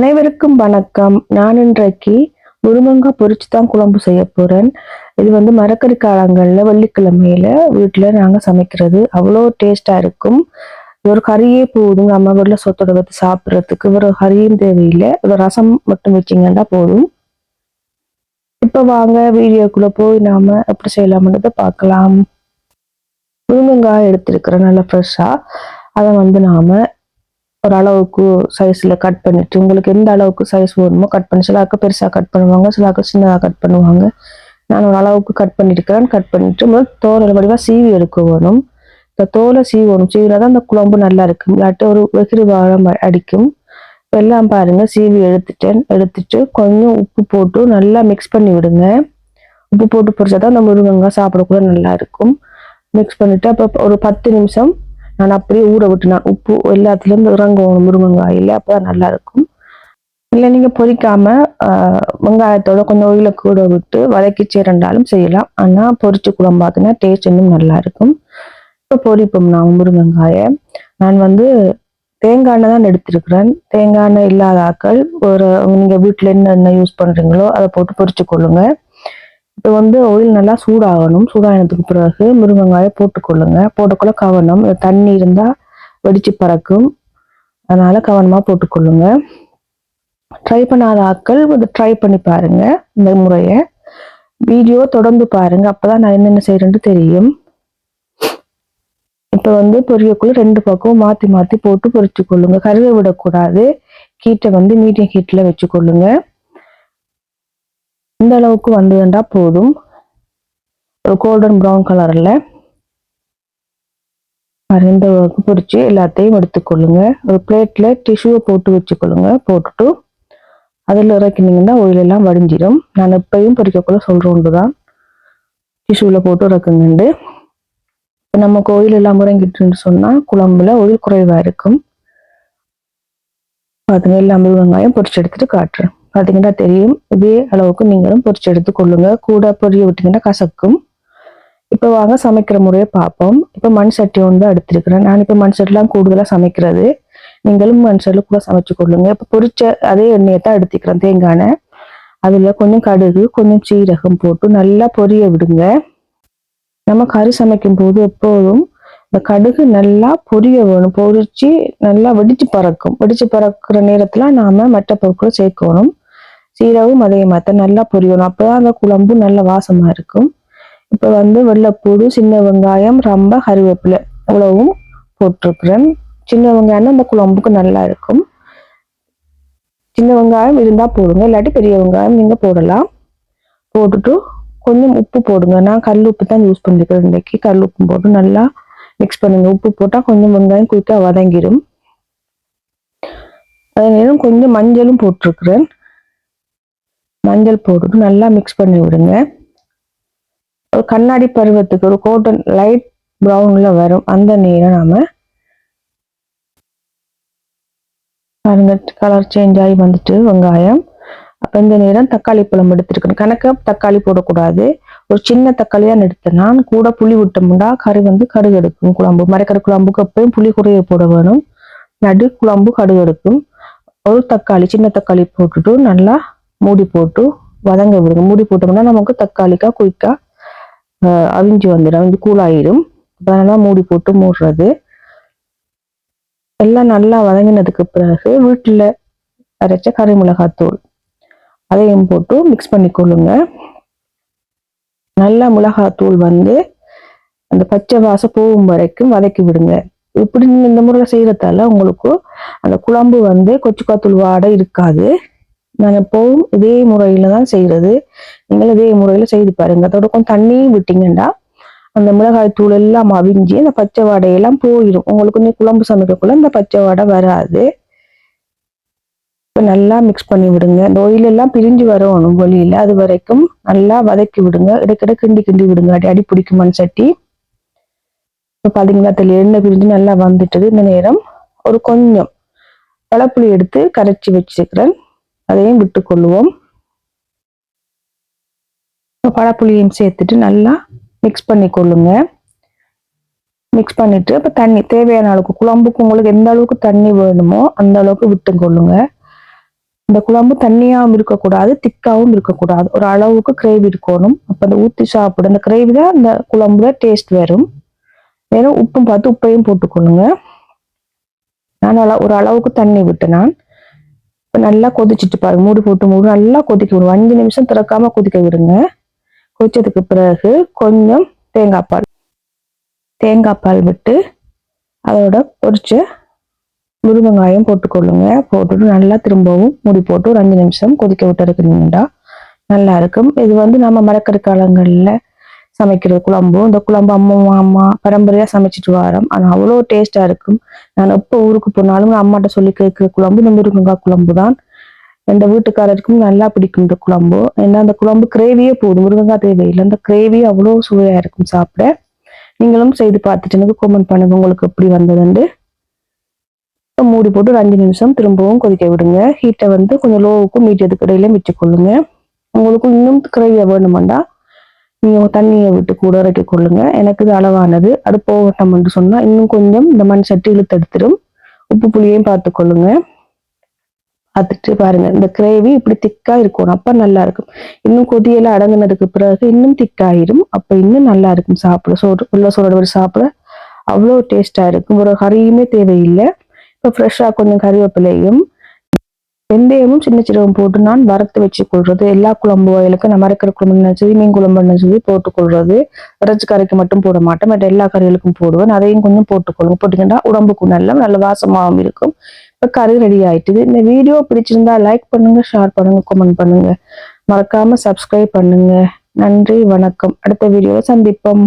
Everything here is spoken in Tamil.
அனைவருக்கும் வணக்கம். நான் இன்றைக்கு முருங்கங்காய் பொரிச்சு தான் குழம்பு செய்ய போறேன். இது வந்து மரக்கறி காலங்களில் வெள்ளிக்கிழமையில வீட்டில் நாங்கள் சமைக்கிறது. அவ்வளோ டேஸ்டா இருக்கும். இது ஒரு கறியே போதும் நம்ம வீட்டில் சொத்தோட வச்சு சாப்பிட்றதுக்கு. ஒரு கறியும் தேவையில்லை. ஒரு ரசம் மட்டும் வச்சிங்கன்னா போதும். இப்போ வாங்க வீடியோக்குள்ள போய் நாம எப்படி செய்யலாம்ன்றதை பார்க்கலாம். முருங்கங்காய் எடுத்திருக்கிறேன் நல்லா ஃப்ரெஷ்ஷாக அதை வந்து நாம ஒரு அளவுக்கு சைஸில் கட் பண்ணிட்டு உங்களுக்கு எந்த அளவுக்கு சைஸ் வேணுமோ கட் பண்ணி. சிலாக்கு பெருசாக கட் பண்ணுவாங்க சிலாக்கு சின்னதாக கட் பண்ணுவாங்க. நான் ஒரு அளவுக்கு கட் பண்ணியிருக்கிறேன் கட் பண்ணிட்டு முதல் தோலை வடிவாக சீவி எடுக்க வேணும். இந்த தோலை சீவணும் சீவினா தான் அந்த குழம்பு நல்லா இருக்கும். இல்லாட்டி ஒரு வெகிரி வாழம் அடிக்கும். இப்ப எல்லாம் பாருங்கள் சீவி எடுத்துட்டேன். எடுத்துட்டு கொஞ்சம் உப்பு போட்டு நல்லா மிக்ஸ் பண்ணி விடுங்க. உப்பு போட்டு பொரிச்சா தான் அந்த முருங்கங்காய் சாப்பிடக்கூட நல்லா இருக்கும். மிக்ஸ் பண்ணிட்டு அப்போ ஒரு பத்து நிமிஷம் நான் அப்படியே ஊற விட்டுனேன் உப்பு எல்லாத்துலேருந்து இறங்கும் முருங்கங்காயில் அப்போ தான் நல்லா இருக்கும் இல்லை நீங்கள் பொரிக்காமல் வெங்காயத்தோட கொஞ்சம் ஒயில கூட விட்டு வதக்கி சேரண்டாலும் செய்யலாம். ஆனால் பொரிச்சு குழம்பாக்குனா டேஸ்ட் இன்னும் நல்லாயிருக்கும். இப்போ பொரிப்போம் நான் முருங்கங்காயை நான் வந்து தேங்காய் எண்ணெய் தான் எடுத்திருக்கிறேன். தேங்காய் எண்ணெய் இல்லாத ஆக்கள் ஒரு நீங்கள் வீட்டில் என்ன எண்ணெய் யூஸ் பண்ணுறீங்களோ அதை போட்டு பொரிச்சு கொள்ளுங்கள் இப்போ வந்து ஆயில் நல்லா சூடாகணும். சூடானதுக்கு பிறகு முருங்கைக்காயை போட்டுக்கொள்ளுங்க. போட்டுக்கொள்ள கவனம். தண்ணி இருந்தால் வெடிச்சு பறக்கும். அதனால் கவனமாக போட்டுக்கொள்ளுங்க. ட்ரை பண்ணாத ஆட்கள் இது ட்ரை பண்ணி பாருங்கள் இந்த முறையை. வீடியோ தொடர்ந்து பாருங்கள் அப்போ தான் நான் என்னென்ன செய்யறேன்னு தெரியும். இப்போ வந்து பொரியக்குள்ள ரெண்டு பக்கம் மாற்றி மாற்றி போட்டு பொரிச்சு கொள்ளுங்க கருவை விடக்கூடாது. ஹீட்டை வந்து மீடியம் ஹீட்டில் வச்சு கொள்ளுங்கள் இந்த அளவுக்கு வந்ததுன்றா போதும். ஒரு கோல்டன் ப்ரௌன் கலரில் இந்த அளவுக்கு பொரிச்சு எல்லாத்தையும் எடுத்துக்கொள்ளுங்க. ஒரு பிளேட்டில் டிஷ்யூவை போட்டு வச்சுக்கொள்ளுங்க. போட்டுட்டு அதில் இறக்கினீங்கன்னா ஒயிலெல்லாம் வடிஞ்சிடும் நான் எப்பயும் பொரிக்கக்குள்ள சொல்றோண்டு தான் டிஷ்யூவில் போட்டு இறக்குங்கண்டு. இப்போ நம்ம கோயில் எல்லாம் முறங்கிட்டுன்னு சொன்னால் குழம்புல ஒயில் குறைவாக இருக்கும். பாத்துங்க எல்லாமே வெங்காயம் பொறிச்சு எடுத்துட்டு காட்டுறேன். பார்த்தீங்கன்னா தெரியும். இதே அளவுக்கு நீங்களும் பொரிச்சு எடுத்து கொள்ளுங்க. கூட பொரிய விட்டீங்கன்னா கசக்கும். இப்போ வாங்க சமைக்கிற முறையை பார்ப்போம். இப்போ மண் சட்டி ஒன்று தான் எடுத்திருக்கிறேன். நான் இப்போ மண் சட்டிலாம் கூடுதலாக சமைக்கிறது. நீங்களும் மண் சட்டில் கூட சமைச்சு கொள்ளுங்க. இப்போ பொரிச்ச அதே எண்ணெயை தான் எடுத்துக்கிறேன் தேங்காய் அதில் கொஞ்சம் கடுகு கொஞ்சம் சீரகம் போட்டு நல்லா பொரிய விடுங்க. நம்ம கறி சமைக்கும் போது எப்போதும் இந்த கடுகு நல்லா பொரிய வேணும். பொரிச்சு நல்லா வெடிச்சு பறக்கும். வெடிச்சு பறக்கிற நேரத்தில் நாம மற்ற பொருட்களை சேர்க்கணும். சீரகம் அதே மாதிரி நல்லா பொரியணும். அப்பதான் அந்த குழம்பு நல்ல வாசமாக இருக்கும். இப்போ வந்து வெள்ளைப்பூடு சின்ன வெங்காயம் ரொம்ப கருவேப்பிலை இவ்வளவும் போட்டிருக்கிறேன். சின்ன வெங்காயம் அந்த குழம்புக்கு நல்லா இருக்கும். சின்ன வெங்காயம் இருந்தால் போடுங்க. இல்லாட்டி பெரிய வெங்காயம் நீங்கள் போடலாம். போட்டுட்டு கொஞ்சம் உப்பு போடுங்க. நான் கல் உப்பு தான் யூஸ் பண்ணிக்கிறேன் இன்றைக்கி கல் உப்பு போட்டு நல்லா மிக்ஸ் பண்ணுங்க. உப்பு போட்டால் கொஞ்சம் வெங்காயம் குயிக்காக வதங்கிடும் அதே நேரம் கொஞ்சம் மஞ்சளும் போட்டிருக்கிறேன். மஞ்சள் போட்டுட்டு நல்லா மிக்ஸ் பண்ணி விடுங்க. ஒரு கண்ணாடி பருவத்துக்கு ஒரு கோட்டன் லைட் ப்ரௌனில் வரும். அந்த நேரம் நாம பாருங்க கலர் சேஞ்ச் ஆகி வந்துட்டு வெங்காயம். அப்போ இந்த நேரம் தக்காளி பழம் எடுத்துருக்கணும். கணக்க தக்காளி போடக்கூடாது. ஒரு சின்ன தக்காளியாக தான் எடுத்தேன் கூட புளி விட்டோம்னா கறி வந்து கடுகு எடுக்கும் குழம்பு. மரக்கறி குழம்புக்கு எப்பயும் புளி குறைய போட வேணும். நடு குழம்பு கடுகு எடுக்கும். ஒரு தக்காளி சின்ன தக்காளி போட்டுட்டு நல்லா மூடி போட்டு வதங்க விடுங்க. மூடி போட்டோம்னா நமக்கு தக்காளிக்கா குயிக்காக அவிஞ்சு வந்துடும். அவிஞ்சு கூழாயிடும். அதனால மூடி போட்டு மூடுறது. எல்லாம் நல்லா வதங்கினதுக்கு பிறகு வீட்டில் அரைச்ச கறி மிளகாத்தூள். அதையும் போட்டு மிக்ஸ் பண்ணிக்கொள்ளுங்க. நல்லா மிளகாத்தூள் வந்து அந்த பச்சை வாசம் போகும் வரைக்கும் வதக்கி விடுங்க. இப்படி நீங்கள் இந்த முறையில் செய்கிறதால உங்களுக்கு அந்த குழம்பு வந்து கொச்சுக்காத்தூள் வாடை இருக்காது. நாங்கள் எப்போவும் இதே முறையில் தான் செய்கிறது நீங்கள் இதே முறையில் செய்து பாருங்க. அதோட கொஞ்சம் தண்ணியும் விட்டிங்கன்னா அந்த மிளகாய் தூள் எல்லாம் அவிஞ்சி அந்த பச்சை வாடையெல்லாம் போயிடும் உங்களுக்கு நீ குழம்பு சமைக்கக்குள்ள அந்த பச்சை வாடை வராது. இப்போ நல்லா மிக்ஸ் பண்ணி விடுங்க. இந்த எல்லாம் பிரிஞ்சு வரணும் வெளியில அது வரைக்கும் நல்லா வதக்கி விடுங்க. இடைக்கிட கிண்டி கிண்டி விடுங்க. அடி அடி பிடிக்கும் மண் சட்டி. இப்போ பார்த்தீங்கன்னா அதுல எண்ணெய் பிரிஞ்சு நல்லா வந்துட்டது. இந்த நேரம் ஒரு கொஞ்சம் பழப்புளி எடுத்து கரைச்சி வச்சிருக்கிறேன். அதையும் விட்டு கொள்ளுவோம் பழப்புளியையும் சேர்த்துட்டு நல்லா மிக்ஸ் பண்ணி கொள்ளுங்க மிக்ஸ் பண்ணிட்டு இப்போ தண்ணி தேவையான அளவுக்கு குழம்புக்கு உங்களுக்கு எந்த அளவுக்கு தண்ணி வேணுமோ அந்த அளவுக்கு விட்டு கொள்ளுங்க இந்த குழம்பு தண்ணியாகவும் இருக்கக்கூடாது திக்காவும் இருக்கக்கூடாது. ஒரு அளவுக்கு கிரேவி இருக்கணும். அப்போ அந்த ஊற்றி சாப்பிட அந்த கிரேவி தான் அந்த குழம்புல டேஸ்ட் வரும். வேணும் உப்பும் பார்த்து உப்பையும் போட்டுக்கொள்ளுங்க. நான் ஒரு அளவுக்கு தண்ணி விட்டு நான். இப்போ நல்லா கொதிச்சிட்டு பாருங்க. மூடி போட்டு மூடி நல்லா கொதிக்க விடுங்க. அஞ்சு நிமிஷம் திறக்காம கொதிக்க விடுங்க. கொதிச்சதுக்கு பிறகு கொஞ்சம் தேங்காய் பால் தேங்காய் பால் விட்டு அதோட பொரிச்ச முருங்கைக்காயும் போட்டுக்கொள்ளுங்க. போட்டுட்டு நல்லா திரும்பவும் மூடி போட்டு ஒரு அஞ்சு நிமிஷம் கொதிக்க விட்டு இருக்கிறீங்கடா நல்லா இருக்கும். இது வந்து நம்ம மரக்கறி காலங்களில் சமைக்கிற குழம்பும் இந்த குழம்பு அம்மா அம்மா பரம்பரையாக சமைச்சிட்டு வரோம். ஆனால் அவ்வளோ டேஸ்ட்டாக இருக்கும். நான் எப்போ ஊருக்கு போனாலும் நான் அம்மாட்ட சொல்லி கேட்குற குழம்பு இந்த முருங்கக்காய் குழம்பு தான். எந்த வீட்டுக்காரருக்கும் நல்லா பிடிக்கும் இந்த குழம்பு. ஏன்னா அந்த குழம்பு கிரேவியே போதும். முருங்கக்காய் தேவையில்லை. அந்த கிரேவி அவ்வளோ சுவையாக இருக்கும் சாப்பிட. நீங்களும் செய்து பார்த்துட்டு எனக்கு கமெண்ட் பண்ணுங்க. உங்களுக்கு எப்படி வந்ததுண்டு மூடி போட்டு ஒரு அஞ்சு நிமிஷம் திரும்பவும் கொதிக்க விடுங்க. ஹீட்டை வந்து கொஞ்சம் லோவுக்கும் மீடியத்துக்கு இடையில வச்சுக்கொள்ளுங்க உங்களுக்கு இன்னும் கிரேவியா வேணுமெண்டா நீங்க தண்ணியை விட்டு கூட இறக்கி கொள்ளுங்க. எனக்கு இது அளவானது. அது போகட்டும் சொன்னா இன்னும் கொஞ்சம் இந்த மண் சட்டி இழுத்து எடுத்துடும் உப்பு புளியையும் பார்த்து கொள்ளுங்க. பார்த்துட்டு பாருங்க. இந்த கிரேவி இப்படி திக்கா இருக்கணும் அப்ப நல்லா இருக்கும். இன்னும் கொதியெல்லாம் அடங்குனதுக்கு பிறகு இன்னும் திக்காயிரும். அப்ப இன்னும் நல்லா இருக்கும் சாப்பிட. சோறு உள்ள சோறு வச்சு சாப்பிட அவ்வளோ டேஸ்டா இருக்கும். ஒரு கறியுமே தேவையில்லை. இப்போ ஃப்ரெஷ்ஷாக கொஞ்சம் கறிவேப்பிலையும் வெந்தயமும் சின்ன சீரகம் போட்டு நான் வறுத்து வச்சு கொள்றது எல்லா குழம்பு வயலுக்கு நம்ம அரைக்கிற குழம்பு நினைச்சது மீன் குழம்பு சொல்லி போட்டு கொள்றது இறைச்சி கறிக்கு மட்டும் போட மாட்டேன். மற்ற எல்லா கறிகளுக்கும் போடுவேன். அதையும் கொஞ்சம் போட்டுக்கொள்ளுங்க போட்டுக்கிட்டா உடம்புக்கு நல்ல நல்ல வாசமாகவும் இருக்கும். இப்போ கறி ரெடி ஆயிட்டுது. இந்த வீடியோ பிடிச்சிருந்தா லைக் பண்ணுங்க ஷேர் பண்ணுங்க கமெண்ட் பண்ணுங்க. மறக்காம சப்ஸ்கிரைப் பண்ணுங்க. நன்றி வணக்கம். அடுத்த வீடியோவில் சந்திப்போம்.